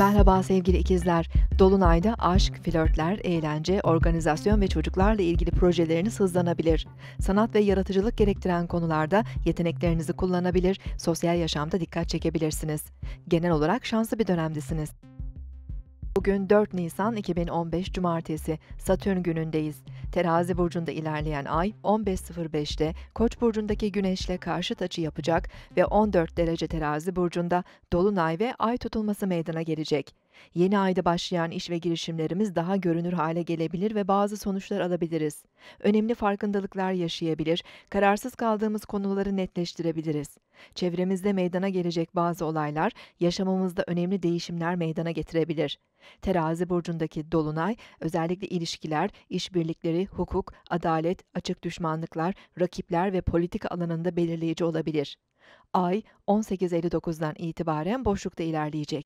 Merhaba sevgili ikizler. Dolunayda aşk, flörtler, eğlence, organizasyon ve çocuklarla ilgili projeleriniz hızlanabilir. Sanat ve yaratıcılık gerektiren konularda yeteneklerinizi kullanabilir, sosyal yaşamda dikkat çekebilirsiniz. Genel olarak şanslı bir dönemdesiniz. Bugün 4 Nisan 2015 Cumartesi, Satürn günündeyiz. Terazi burcunda ilerleyen ay 15.05'te Koç burcundaki Güneş'le karşıt açı yapacak ve 14 derece Terazi burcunda Dolunay ve Ay tutulması meydana gelecek. Yeni ayda başlayan iş ve girişimlerimiz daha görünür hale gelebilir ve bazı sonuçlar alabiliriz. Önemli farkındalıklar yaşayabilir, kararsız kaldığımız konuları netleştirebiliriz. Çevremizde meydana gelecek bazı olaylar yaşamımızda önemli değişimler meydana getirebilir. Terazi burcundaki dolunay özellikle ilişkiler, işbirlikleri, hukuk, adalet, açık düşmanlıklar, rakipler ve politika alanında belirleyici olabilir. Ay 18.59'dan itibaren boşlukta ilerleyecek.